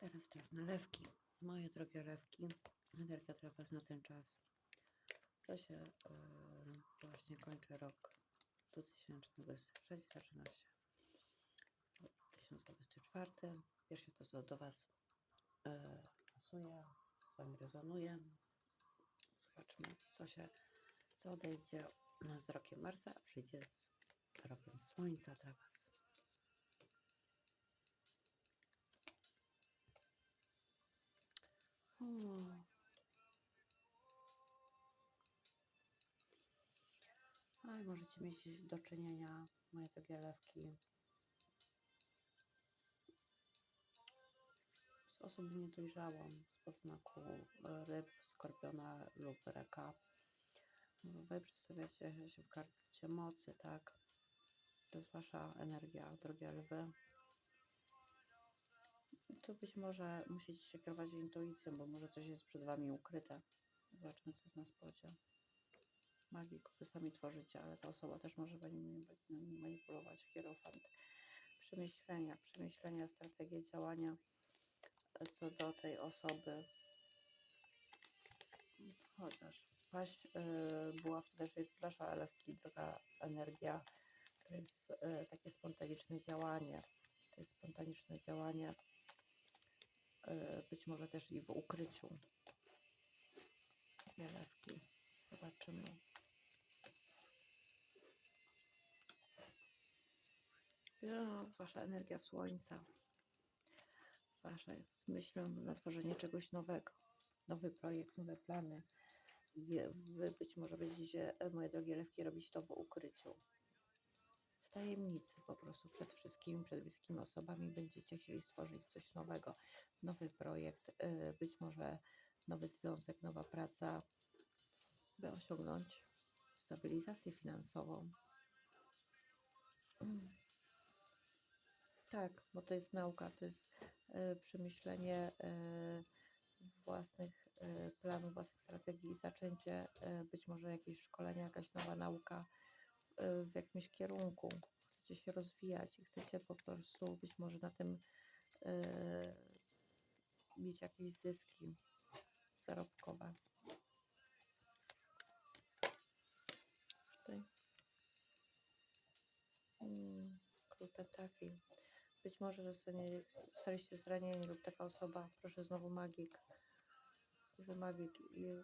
Teraz czas na lewki. Moje drogie lewki. Energia dla Was na ten czas. Co się e, właśnie kończy rok 2023, zaczyna się 2024. Pierwsze to, co do Was e, pasuje, co z Wami rezonuje. Zobaczmy, co się, co odejdzie z rokiem Marsa, a przyjdzie z rokiem Słońca dla Was. A i możecie mieć do czynienia, moje drogie lewki, z osobą niedojrzałą, z podznaku e, ryb, skorpiona lub raka. Wy przedstawiacie się w karcie mocy, tak? To jest wasza energia, drogie lwy. Tu być może musicie się kierować intuicją, bo może coś jest przed wami ukryte. Zobaczmy, co jest na spodzie. Magik, wy sami tworzycie, ale ta osoba też może manipulować. Hierofant. Przemyślenia, przemyślenia, strategie działania co do tej osoby. Chociaż paść y, była to też jest wasza elewki, droga energia. To jest y, takie spontaniczne działanie. To jest spontaniczne działanie. Y, być może też i w ukryciu. Jelewki. Zobaczymy. Ja, wasza energia słońca. Wasza jest myślą na tworzenie czegoś nowego. Nowy projekt, nowe plany. Wy być może będziecie, e, moje drogie lewki, robić to w ukryciu. W tajemnicy po prostu przed wszystkimi, przed bliskimi osobami będziecie chcieli stworzyć coś nowego. Nowy projekt, e, być może nowy związek, nowa praca, by osiągnąć stabilizację finansową. Tak, bo to jest nauka, to jest e, przemyślenie e, własnych planów, własnych strategii, zaczęcie być może jakieś szkolenia, jakaś nowa nauka w jakimś kierunku. Chcecie się rozwijać i chcecie po prostu być może na tym e, mieć jakieś zyski zarobkowe. Tutaj. Mm, Król Pentakli. Być może zostanie, zostaliście zranieni lub taka osoba, proszę znowu magik. Znowu magik i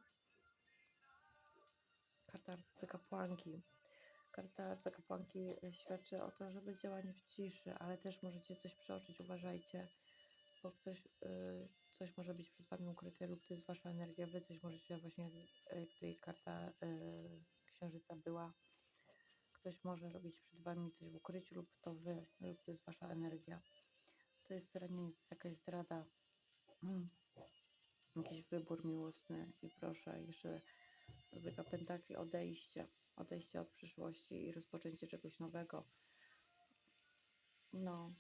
karta arcykapłanki. Karta arcykapłanki e, świadczy o to, żeby działanie w ciszy, ale też możecie coś przeoczyć, uważajcie, bo ktoś, y, coś może być przed wami ukryte lub to jest wasza energia, wy coś możecie właśnie, jak tutaj karta księżyca była, ktoś może robić przed wami coś w ukryciu lub to wy, lub to jest wasza energia. To jest zranienie, to jest jakaś zdrada, mm. jakiś wybór miłosny i proszę jeszcze Dwójka Pentakli, odejście, odejście od przyszłości i rozpoczęcie czegoś nowego. No.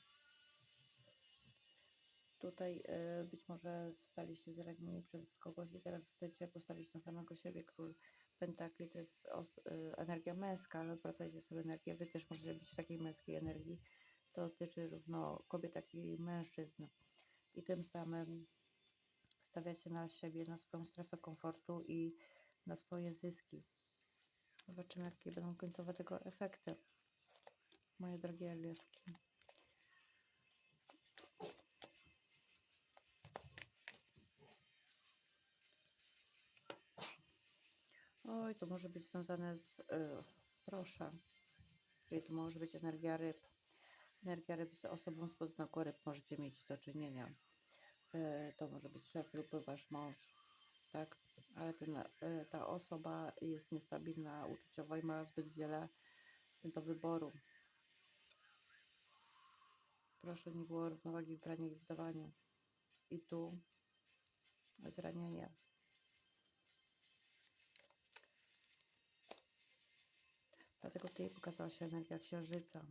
Tutaj y, być może zostaliście zranieni przez kogoś i teraz chcecie postawić na samego siebie. Król Pentakli to jest os, y, energia męska, ale odwracajcie sobie energię. Wy też możecie być w takiej męskiej energii. To dotyczy równo kobiet, jak i mężczyzn. I tym samym stawiacie na siebie, na swoją strefę komfortu i na swoje zyski. Zobaczymy, jakie będą końcowe tego efekty. Moje drogie Eliewki. Oj, to może być związane z. y, proszę. Czyli to może być energia ryb. Energia ryb z osobą z podznaku ryb możecie mieć do czynienia. Y, to może być szef lub wasz mąż. Tak? Ale ten, y, ta osoba jest niestabilna uczuciowo i ma zbyt wiele do wyboru. Proszę, nie było równowagi w braniu i w. I tu zranienie. Dlatego tutaj pokazała się energia księżyca.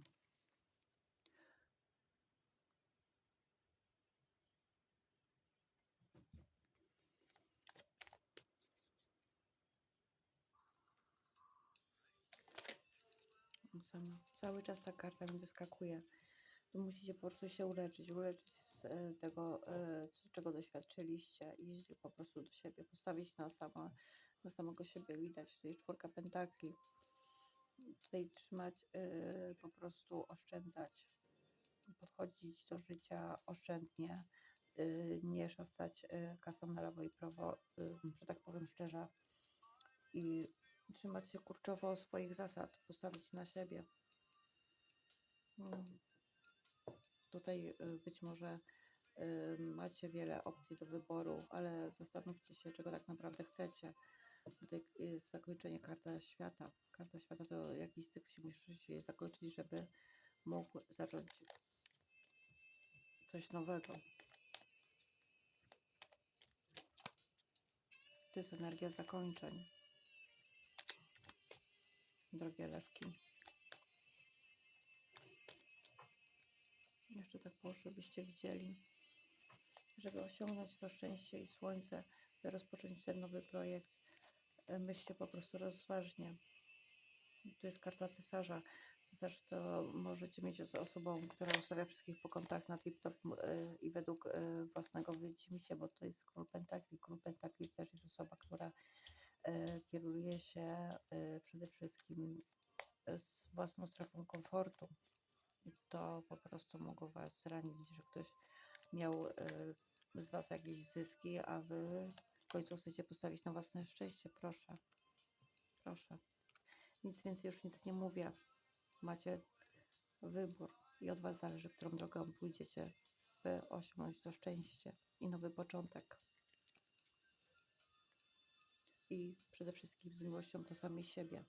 Sam, cały czas ta karta mi wyskakuje. To musicie po prostu się uleczyć, uleczyć z e, tego, e, czego doświadczyliście, iść po prostu do siebie, postawić na, sama, na samego siebie. Widać tutaj czwórka pentakli. Tutaj trzymać, e, po prostu oszczędzać, podchodzić do życia oszczędnie, nie szastać kasą na lewo i prawo, że tak powiem szczerze, i trzymać się kurczowo swoich zasad, postawić na siebie. Mm. Tutaj y, być może y, macie wiele opcji do wyboru, ale zastanówcie się, czego tak naprawdę chcecie. Tutaj jest zakończenie karta świata. Karta świata to jakiś cykl się musi zakończyć, żeby mógł zacząć coś nowego. To jest energia zakończeń. Drogie lewki. Jeszcze tak położę, żebyście widzieli. Żeby osiągnąć to szczęście i słońce, by rozpocząć ten nowy projekt, e, myślcie po prostu rozważnie. Tu jest karta cesarza. Cesarz to możecie mieć z osobą, która ustawia wszystkich po kątach na tip-top e, i według e, własnego widzimisię, bo to jest król pentakli. Król pentakli też jest osoba, która e, się e, przede wszystkim e, z własną strefą komfortu. To po prostu mogło Was zranić, że ktoś miał e, z Was jakieś zyski, a Wy w końcu chcecie postawić na własne szczęście. Proszę, proszę. Nic więcej już nic nie mówię. Macie wybór i od Was zależy, którą drogą pójdziecie, by osiągnąć to szczęście i nowy początek. I przede wszystkim z miłością do samej siebie,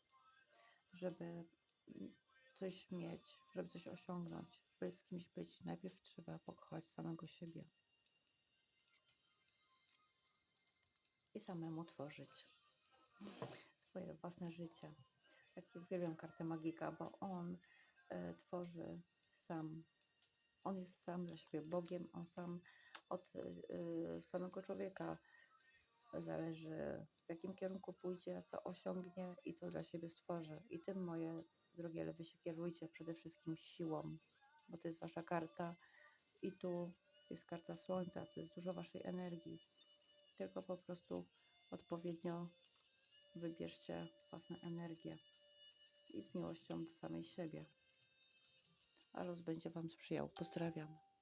żeby coś mieć, żeby coś osiągnąć, by z kimś być, najpierw trzeba pokochać samego siebie i samemu tworzyć swoje własne życie. Tak uwielbiam kartę magika, bo on e, tworzy sam. On jest sam dla siebie Bogiem, on sam od e, samego człowieka zależy, w jakim kierunku pójdzie, co osiągnie i co dla siebie stworzy. I tym, moje drogie lewy, się kierujcie przede wszystkim siłą, bo to jest wasza karta i tu jest karta słońca, to jest dużo waszej energii. Tylko po prostu odpowiednio wybierzcie własną energię i z miłością do samej siebie. A los będzie Wam sprzyjał. Pozdrawiam.